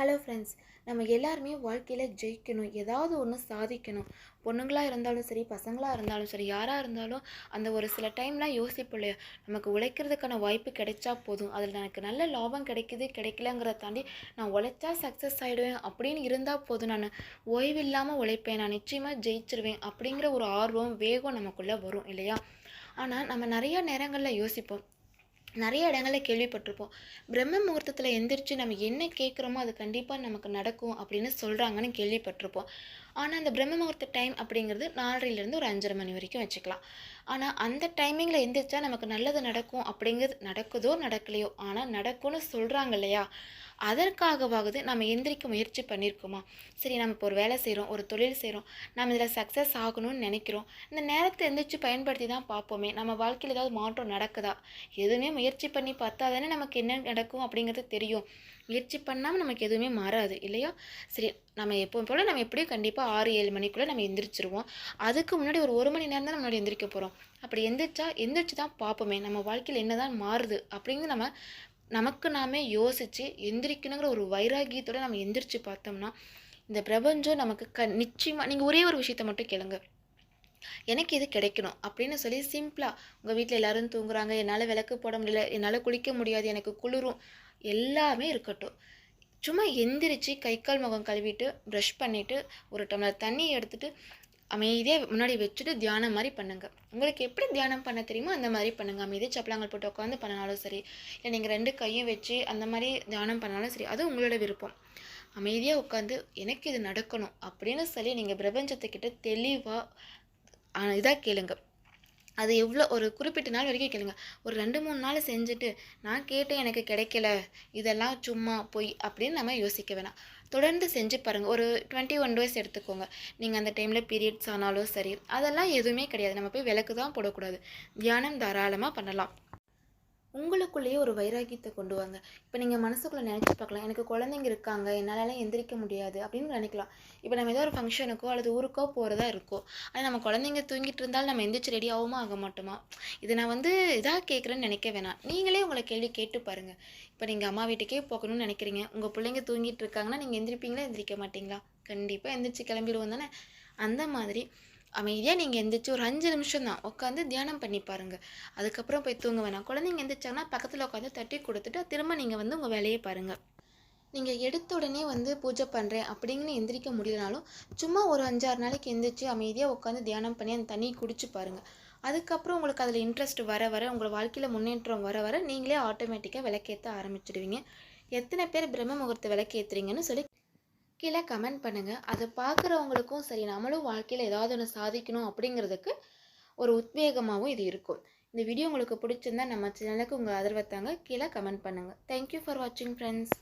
Hello friends நம்ம எல்லாருமே வாழ்க்கையில் ஜெயிக்கணும் ஏதாவது ஒன்று சாதிக்கணும். பொண்ணுங்களாக இருந்தாலும் சரி பசங்களாக இருந்தாலும் சரி யாராக இருந்தாலும் அந்த ஒரு சில டைம்லாம் யோசிப்போம் இல்லையா? நமக்கு உழைக்கிறதுக்கான வாய்ப்பு கிடைச்சா போதும். அதில் எனக்கு நல்ல லாபம் கிடைக்குது கிடைக்கலங்கிறத தாண்டி நான் உழைச்சா சக்ஸஸ் ஆகிடுவேன் அப்படின்னு இருந்தால் போதும். நான் ஓய்வில்லாமல் உழைப்பேன். நான் நிச்சயமாக ஜெயிச்சிருவேன் அப்படிங்கிற ஒரு ஆர்வம் வேகம் நமக்குள்ளே வரும் இல்லையா? ஆனால் நம்ம நிறையா நேரங்களில் யோசிப்போம் நிறைய இடங்களில் கேள்விப்பட்டிருப்போம். பிரம்ம முகூர்த்தத்தில் எந்திரிச்சு நம்ம என்ன கேட்குறோமோ அது கண்டிப்பாக நமக்கு நடக்கும் அப்படின்னு சொல்கிறாங்கன்னு கேள்விப்பட்டிருப்போம். ஆனால் அந்த பிரம்ம முகூர்த்த டைம் அப்படிங்கிறது நாலரைலேருந்து ஒரு அஞ்சரை மணி வரைக்கும் வச்சுக்கலாம். ஆனால் அந்த டைமிங்கில் எந்திரிச்சா நமக்கு நல்லது நடக்கும் அப்படிங்கிறது நடக்குதோ நடக்கலையோ ஆனால் நடக்கும்னு சொல்கிறாங்க இல்லையா? அதற்காகவாகுது நம்ம எந்திரிக்க முயற்சி பண்ணியிருக்கோமா சரி நம்ம இப்போ ஒரு வேலை செய்கிறோம் ஒரு தொழில் செய்கிறோம் நம்ம இதில் சக்ஸஸ் ஆகணும்னு நினைக்கிறோம். இந்த நேரத்தை எந்திரிச்சு பயன்படுத்தி தான் பார்ப்போமே. நம்ம வாழ்க்கையில் ஏதாவது மாற்றம் நடக்குதா? எதுவுமே முயற்சி பண்ணி பார்த்தா தானே நமக்கு என்ன நடக்கும் அப்படிங்கிறது தெரியும். முயற்சி பண்ணாமல் நமக்கு எதுவுமே மாறாது இல்லையா? சரி நம்ம எப்பவும் போல் நம்ம எப்படியும் கண்டிப்பாக ஆறு ஏழு மணிக்குள்ளே நம்ம எந்திரிச்சிருவோம். அதுக்கு முன்னாடி ஒரு ஒரு மணி நேரம் தான் நம்ம முன்னாடி எந்திரிக்க போகிறோம் அப்படி எந்திரிச்சா எந்திரிச்சு தான் பார்ப்போமே நம்ம வாழ்க்கையில் என்ன தான் மாறுது அப்படிங்கிறது நம்ம நமக்கு நாமே யோசித்து எந்திரிக்கணுங்கிற ஒரு வைராகியத்தோடு நம்ம எந்திரிச்சு பார்த்தோம்னா இந்த பிரபஞ்சம் நமக்கு க நிச்சயமாக நீங்கள் ஒரே ஒரு விஷயத்த மட்டும் கேளுங்க. எனக்கு இது கிடைக்கணும் அப்படின்னு சொல்லி சிம்பிளாக உங்கள் வீட்டில் எல்லோரும் தூங்குறாங்க என்னால் விளக்கு போட முடியல என்னால் குளிக்க முடியாது எனக்கு குளிரும் எல்லாமே இருக்கட்டும். சும்மா எந்திரிச்சு கை கால் முகம் கழுவிட்டு ப்ரஷ் பண்ணிவிட்டு ஒரு டம்ளர் தண்ணி எடுத்துகிட்டு அமைதியாக முன்னாடி வச்சுட்டு தியானம் மாதிரி பண்ணுங்கள் உங்களுக்கு எப்படி தியானம் பண்ண தெரியுமோ அந்த மாதிரி பண்ணுங்கள் அமைதியாக சப்பலாங்கல் போட்டு உட்காந்து பண்ணினாலும் சரி இல்லை நீங்கள் ரெண்டு கையும் வச்சு அந்த மாதிரி தியானம் பண்ணாலும் சரி அது உங்களோட விருப்பம். அமைதியாக உட்காந்து எனக்கு இது நடக்கணும் அப்படின்னு சொல்லி நீங்கள் பிரபஞ்சத்துக்கிட்ட தெளிவாக இதாக கேளுங்கள் அது எவ்வளோ ஒரு குறிப்பிட்ட நாள் வரைக்கும் கேளுங்க. ஒரு ரெண்டு மூணு நாள் செஞ்சுட்டு நான் கேட்டேன் எனக்கு கிடைக்கல இதெல்லாம் சும்மா பொய் அப்படின்னு நம்ம யோசிக்க வேணாம். தொடர்ந்து செஞ்சு பாருங்கள் ஒரு டுவெண்ட்டி ஒன் டேஸ் எடுத்துக்கோங்க. நீங்கள் அந்த டைமில் பீரியட்ஸ் ஆனாலும் சரி அதெல்லாம் எதுவுமே கிடையாது. நம்ம போய் விளக்கு தான் போடக்கூடாது. தியானம் தாராளமாக பண்ணலாம். உங்களுக்குள்ளேயே ஒரு வைராக்கியத்தை கொண்டு வாங்க. இப்போ நீங்கள் மனசுக்குள்ளே நினச்சி பார்க்கலாம். எனக்கு குழந்தைங்க இருக்காங்க. என்னாலலாம் எந்திரிக்க முடியாது அப்படின்னு நினைக்கலாம். இப்போ நம்ம ஏதோ ஒரு ஃபங்க்ஷனுக்கோ அல்லது ஊருக்கோ போகிறதா இருக்கோ ஆனால் நம்ம குழந்தைங்க தூங்கிட்டு இருந்தாலும் நம்ம எந்திரிச்சு ரெடி ஆகுமா ஆக மாட்டோமா? இதை நான் வந்து இதாக கேட்குறேன்னு நினைக்க வேணாம். நீங்களே உங்களை கேள்வி கேட்டு பாருங்கள் இப்போ நீங்கள் அம்மா வீட்டுக்கே போகணும்னு நினைக்கிறீங்க. உங்கள் பிள்ளைங்க தூங்கிட்டு இருக்காங்கன்னா நீங்கள் எந்திரிப்பீங்களா எந்திரிக்க மாட்டிங்களா? கண்டிப்பாக எந்திரிச்சு கிளம்பிடுவோம் தானே? அந்த மாதிரி அமைதியாக நீங்கள் எந்திரிச்சு ஒரு அஞ்சு நிமிஷம் தான் உட்காந்து தியானம் பண்ணி பாருங்கள் அதுக்கப்புறம் போய் தூங்க வேணாம். குழந்தைங்க எந்திரிச்சாங்கன்னா பக்கத்தில் உட்காந்து தட்டி கொடுத்துட்டு திரும்ப நீங்கள் வந்து உங்கள் வேலையை பாருங்கள் நீங்கள் எடுத்த உடனே வந்து பூஜை பண்ணுறேன் அப்படிங்கன்னு எந்திரிக்க முடியலனாலும் சும்மா ஒரு அஞ்சாறு நாளைக்கு எந்திரிச்சு அமைதியாக உட்காந்து தியானம் பண்ணி அந்த தண்ணியை குடிச்சு பாருங்கள் அதுக்கப்புறம் உங்களுக்கு அதில் இன்ட்ரெஸ்ட் வர வர உங்கள் வாழ்க்கையில் முன்னேற்றம் வர வர நீங்களே ஆட்டோமேட்டிக்காக விளக்கேற்ற ஆரம்பிச்சிடுவீங்க. எத்தனை பேர் பிரம்ம முகூர்த்த விளக்கேற்றுறீங்கன்னு சொல்லி கீழே கமெண்ட் பண்ணுங்கள் அதை பார்க்குறவங்களுக்கும் சரி நம்மளும் வாழ்க்கையில் ஏதாவது ஒன்று சாதிக்கணும் அப்படிங்கிறதுக்கு ஒரு உத்வேகமாகவும் இது இருக்கும். இந்த வீடியோ உங்களுக்கு பிடிச்சிருந்தா நம்ம சேனலுக்கு உங்கள் ஆதரவை தாங்க. கீழே கமெண்ட் பண்ணுங்கள் தேங்க்யூ ஃபார் வாட்சிங் ஃப்ரெண்ட்ஸ்